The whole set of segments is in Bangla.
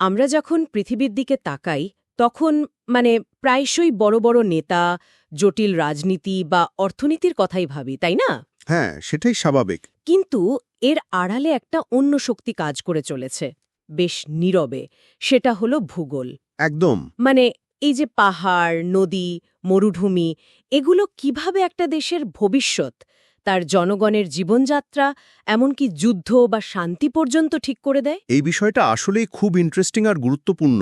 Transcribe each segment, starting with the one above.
আমরা যখন পৃথিবীর দিকে তাকাই তখন মানে প্রায়শই বড় বড় নেতা জটিল রাজনীতি বা অর্থনীতির কথাই ভাবি তাই না? হ্যাঁ সেটাই স্বাভাবিক। কিন্তু এর আড়ালে একটা অন্য শক্তি কাজ করে চলেছে বেশ নীরবে সেটা হলো ভূগোল। একদম। মানে এই যে পাহাড় নদী মরুভূমি এগুলো কীভাবে একটা দেশের ভবিষ্যৎ তার জনগণের জীবনযাত্রা এমনকি যুদ্ধ বা শান্তি পর্যন্ত ঠিক করে দেয়? এই বিষয়টা আসলেই খুব ইন্টারেস্টিং আর গুরুত্বপূর্ণ।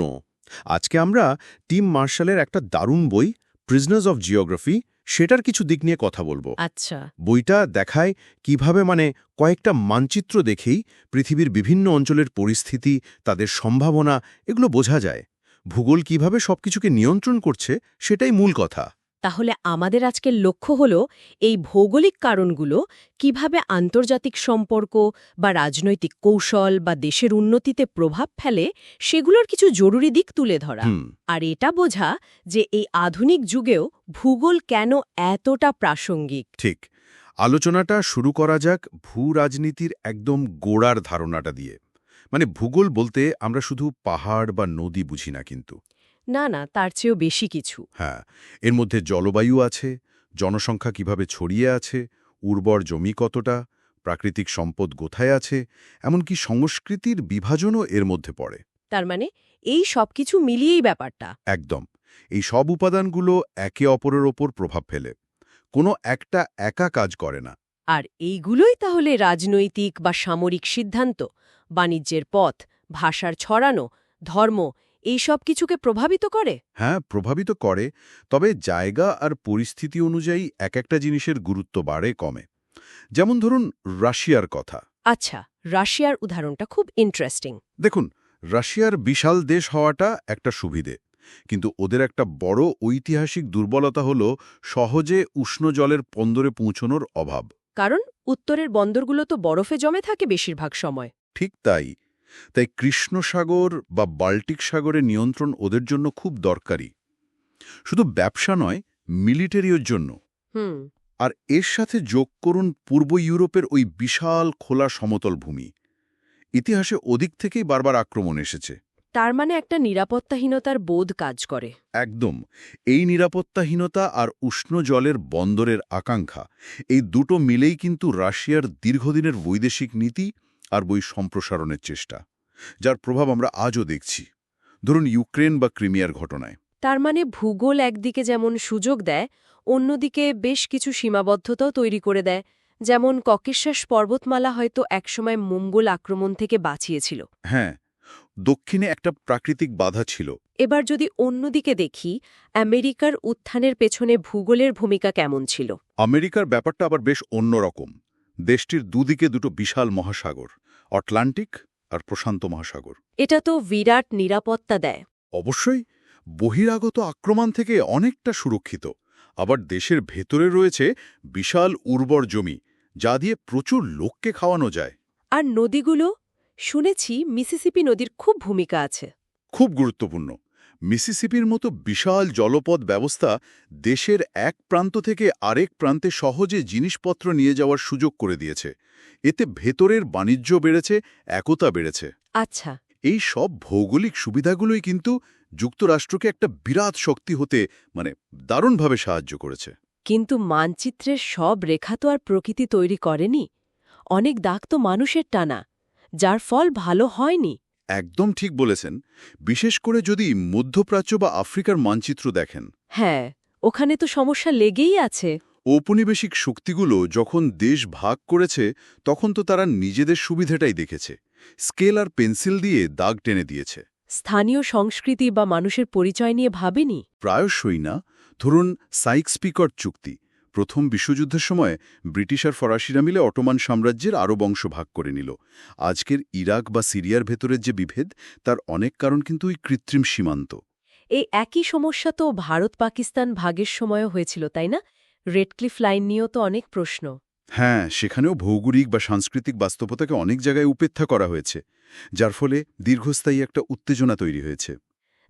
আজকে আমরা টিম মার্শালের একটা দারুণ বই প্রিজনার্স অফ জিওগ্রাফি সেটার কিছু দিক নিয়ে কথা বলব। আচ্ছা। বইটা দেখায় কীভাবে মানে কয়েকটা মানচিত্র দেখেই পৃথিবীর বিভিন্ন অঞ্চলের পরিস্থিতি তাদের সম্ভাবনা এগুলো বোঝা যায়। ভূগোল কীভাবে সবকিছুকে নিয়ন্ত্রণ করছে সেটাই মূল কথা। তাহলে আমাদের আজকের লক্ষ্য হল এই ভৌগোলিক কারণগুলো কীভাবে আন্তর্জাতিক সম্পর্ক বা রাজনৈতিক কৌশল বা দেশের উন্নতিতে প্রভাব ফেলে সেগুলোর কিছু জরুরি দিক তুলে ধরা। আর এটা বোঝা যে এই আধুনিক যুগেও ভূগোল কেন এতটা প্রাসঙ্গিক। ঠিক। আলোচনাটা শুরু করা যাক ভূ রাজনীতির একদম গোড়ার ধারণাটা দিয়ে। মানে ভূগোল বলতে আমরা শুধু পাহাড় বা নদী বুঝি না কিন্তু। না না তার চেয়েও বেশি কিছু। হ্যাঁ এর মধ্যে জলবায়ু আছে জনসংখ্যা কীভাবে ছড়িয়ে আছে উর্বর জমি কতটা প্রাকৃতিক সম্পদ কোথায় আছে এমনকি সংস্কৃতির বিভাজনও এর মধ্যে পড়ে। তার মানে এই সব কিছু মিলিয়েই ব্যাপারটা। একদম এই সব উপাদানগুলো একে অপরের ওপর প্রভাব ফেলে। কোনো একটা একা কাজ করে না। আর এইগুলোই তাহলে রাজনৈতিক বা সামরিক সিদ্ধান্ত বাণিজ্যের পথ ভাষার ছড়ানো ধর্ম এই সব কিছুকে প্রভাবিত করে? হ্যাঁ প্রভাবিত করে তবে জায়গা আর পরিস্থিতি অনুযায়ী এক একটা জিনিসের গুরুত্ব বাড়ে কমে। যেমন ধরুন রাশিয়ার কথা। আচ্ছা রাশিয়ার উদাহরণটা খুব ইন্টারেস্টিং দেখুন রাশিয়ার বিশাল দেশ হওয়াটা একটা সুবিধে। কিন্তু ওদের একটা বড় ঐতিহাসিক দুর্বলতা হল সহজে উষ্ণ জলের পন্দরে পৌঁছনোর অভাব। কারণ উত্তরের বন্দরগুলো তো বরফে জমে থাকে বেশিরভাগ সময়। ঠিক তাই। তাই কৃষ্ণসাগর বা বাল্টিক সাগরে নিয়ন্ত্রণ ওদের জন্য খুব দরকারি। শুধু ব্যবসা নয় মিলিটারির জন্য। হুম। আর এর সাথে যোগ করুন পূর্ব ইউরোপের ওই বিশাল খোলা সমতল ভূমি। ইতিহাসে ওদিক থেকেই বারবার আক্রমণ এসেছে। তার মানে একটা নিরাপত্তাহীনতার বোধ কাজ করে। একদম। এই নিরাপত্তাহীনতা আর উষ্ণ জলের বন্দরের আকাঙ্ক্ষা এই দুটো মিলেই কিন্তু রাশিয়ার দীর্ঘদিনের বৈদেশিক নীতি আর বই সম্প্রসারণের চেষ্টা যার প্রভাব আমরা আজও দেখছি। ধরুন ইউক্রেন বা ক্রিমিয়ার ঘটনায়। তার মানে ভূগোল একদিকে যেমন সুযোগ দেয় অন্যদিকে বেশ কিছু সীমাবদ্ধতাও তৈরি করে দেয়। যেমন ককেশাস পর্বতমালা হয়তো একসময় মঙ্গল আক্রমণ থেকে বাঁচিয়েছিল। হ্যাঁ দক্ষিণে একটা প্রাকৃতিক বাধা ছিল। এবার যদি অন্যদিকে দেখি আমেরিকার উত্থানের পেছনে ভূগোলের ভূমিকা কেমন ছিল? আমেরিকার ব্যাপারটা আবার বেশ অন্যরকম। দেশটির দুদিকে দুটো বিশাল মহাসাগর আটলান্টিক আর প্রশান্ত মহাসাগর। এটা তো বিরাট নিরাপত্তা দেয়। অবশ্যই বহিরাগত আক্রমণ থেকে অনেকটা সুরক্ষিত আবার দেশের ভেতরে রয়েছে বিশাল উর্বর জমি যা দিয়ে প্রচুর লোককে খাওয়ানো যায়। আর নদীগুলো শুনেছি মিসিসিপি নদীর খুব ভূমিকা আছে। খুব গুরুত্বপূর্ণ। মিসিসিপির মতো বিশাল জলপথ ব্যবস্থা দেশের এক প্রান্ত থেকে আরেক প্রান্তে সহজে জিনিসপত্র নিয়ে যাওয়ার সুযোগ করে দিয়েছে। এতে ভেতরের বাণিজ্য বেড়েছে একতা বেড়েছে। আচ্ছা। এই সব ভৌগোলিক সুবিধাগুলোই কিন্তু যুক্তরাষ্ট্রকে একটা বিরাট শক্তি হতে মানে দারুণভাবে সাহায্য করেছে। কিন্তু মানচিত্রের সব রেখা তো আর প্রকৃতি তৈরি করেনি। অনেক দাগ তো মানুষের টানা যার ফল ভালো হয়নি। একদম ঠিক বলেছেন বিশেষ করে যদি মধ্যপ্রাচ্য বা আফ্রিকার মানচিত্র দেখেন। হ্যাঁ ওখানে তো সমস্যা লেগেই আছে। ঔপনিবেশিক শক্তিগুলো যখন দেশ ভাগ করেছে তখন তো তারা নিজেদের সুবিধাটাই দেখেছে। স্কেল আর পেন্সিল দিয়ে দাগ টেনে দিয়েছে। স্থানীয় সংস্কৃতি বা মানুষের পরিচয় নিয়ে ভাবেনি? প্রায়শই না। ধরুন সাইক স্পিকর চুক্তি। প্রথম বিশ্বযুদ্ধের সময় ব্রিটিশ আর ফরাসিরা মিলে অটোমান সাম্রাজ্যের আরও বংশ ভাগ করে নিল। আজকের ইরাক বা সিরিয়ার ভেতরের যে বিভেদ তার অনেক কারণ কিন্তু ওই কৃত্রিম সীমান্ত। এই একই সমস্যা তো ভারত পাকিস্তান ভাগের সময়ও হয়েছিল তাই না? রেডক্লিফ লাইন নিয়েও তো অনেক প্রশ্ন। হ্যাঁ সেখানেও ভৌগোলিক বা সাংস্কৃতিক বাস্তবতাকে অনেক জায়গায় উপেক্ষা করা হয়েছে যার ফলে দীর্ঘস্থায়ী একটা উত্তেজনা তৈরি হয়েছে।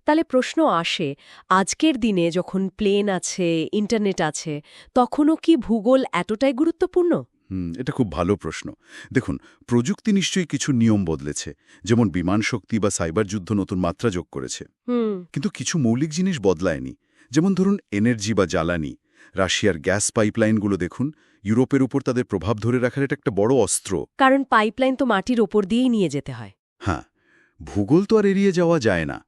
তাহলে প্রশ্ন আসে আজকের দিনে যখন প্লেন আছে ইন্টারনেট আছে তখনও কি ভূগোল এতটাই গুরুত্বপূর্ণ? হুম এটা খুব ভালো প্রশ্ন। দেখুন প্রযুক্তি নিশ্চয়ই কিছু নিয়ম বদলেছে যেমন বিমান শক্তি বা সাইবার যুদ্ধ নতুন মাত্রা যোগ করেছে। কিন্তু কিছু মৌলিক জিনিস বদলায়নি যেমন ধরুন এনার্জি বা জ্বালানি। রাশিয়ার গ্যাস পাইপলাইনগুলো দেখুন ইউরোপের উপর তাদের প্রভাব ধরে রাখার এটা একটা বড় অস্ত্র। কারণ পাইপলাইন তো মাটির ওপর দিয়েই নিয়ে যেতে হয়। হ্যাঁ ভূগোল তো আর এড়িয়ে যাওয়া যায় না।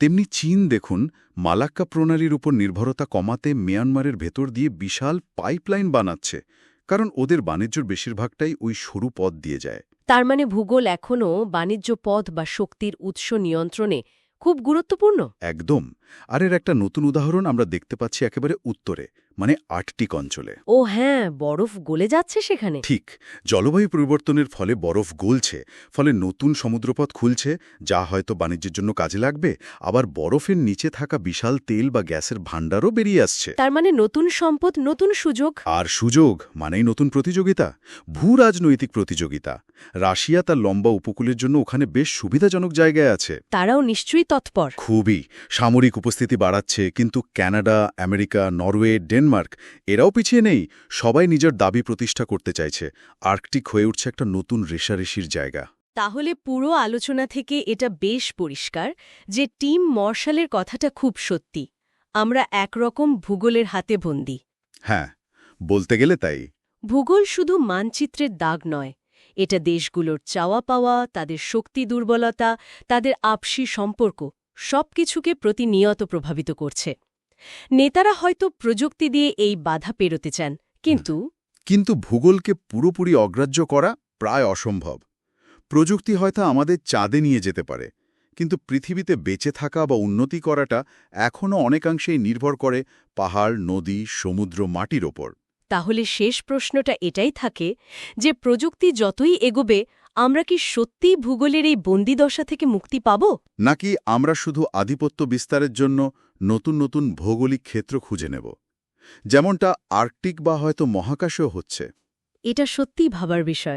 তেমনি চীন দেখুন মালাক্কা প্রণালীর উপর নির্ভরতা কমাতে মিয়ানমারের ভেতর দিয়ে বিশাল পাইপলাইন বানাচ্ছে কারণ ওদের বাণিজ্যর বেশিরভাগটাই ওই সরু পথ দিয়ে যায়। তার মানে ভূগোল এখনও বাণিজ্য পথ বা শক্তির উৎস নিয়ন্ত্রণে খুব গুরুত্বপূর্ণ? একদম। আর এর একটা নতুন উদাহরণ আমরা দেখতে পাচ্ছি একেবারে উত্তরে। মানে আর্কটিক অঞ্চলে। ও হ্যাঁ বরফ গলে যাচ্ছে সেখানে। ঠিক জলবায়ু পরিবর্তনের ফলে বরফ গলছে ফলে নতুন সমুদ্রপথ খুলছে যা হয়তো বাণিজ্যের জন্য কাজে লাগবে আবার বরফের নিচে থাকা বিশাল তেল বা গ্যাসের ভাণ্ডারও বেরিয়ে আসছে। তার মানে নতুন সম্পদ নতুন সুযোগ? আর সুযোগ মানেই নতুন প্রতিযোগিতা ভূ রাজনৈতিক প্রতিযোগিতা। রাশিয়া তার লম্বা উপকূলের জন্য ওখানে বেশ সুবিধাজনক জায়গায় আছে। তারাও নিশ্চয়ই তৎপর। খুবই সামরিক উপস্থিতি বাড়াচ্ছে কিন্তু কানাডা আমেরিকা নরওয়ে ডেনমার্ক এরাও পিছিয়ে নেই। সবাই নিজের দাবি প্রতিষ্ঠা করতে চাইছে। আর্কটিক হয়ে উঠছে একটা নতুন রেশারেশির জায়গা। তাহলে পুরো আলোচনা থেকে এটা বেশ পরিষ্কার যে টিম মর্শালের কথাটা খুব সত্যি। আমরা একরকম ভূগোলের হাতে বন্দি। হ্যাঁ বলতে গেলে তাই। ভূগোল শুধু মানচিত্রের দাগ নয়। এটা দেশগুলোর চাওয়া পাওয়া তাদের শক্তি দুর্বলতা তাদের আপসি সম্পর্ক সবকিছুকে প্রতিনিয়ত প্রভাবিত করছে। নেতারা হয়তো প্রযুক্তি দিয়ে এই বাধা পেরোতে চান কিন্তু কিন্তু ভূগোলকে পুরোপুরি অগ্রাহ্য করা প্রায় অসম্ভব। প্রযুক্তি হয়তো আমাদের চাঁদে নিয়ে যেতে পারে কিন্তু পৃথিবীতে বেঁচে থাকা বা উন্নতি করাটা এখনও অনেকাংশেই নির্ভর করে পাহাড় নদী সমুদ্র মাটির ওপর। তাহলে শেষ প্রশ্নটা এটাই থাকে যে প্রযুক্তি যতই এগোবে আমরা কি সত্যিই ভূগোলের এই বন্দিদশা থেকে মুক্তি পাব? নাকি আমরা শুধু আধিপত্য বিস্তারের জন্য নতুন নতুন ভৌগোলিক ক্ষেত্র খুঁজে নেব? যেমনটা আর্কটিক বা হয়তো মহাকাশেও হচ্ছে। এটা সত্যিই ভাবার বিষয়।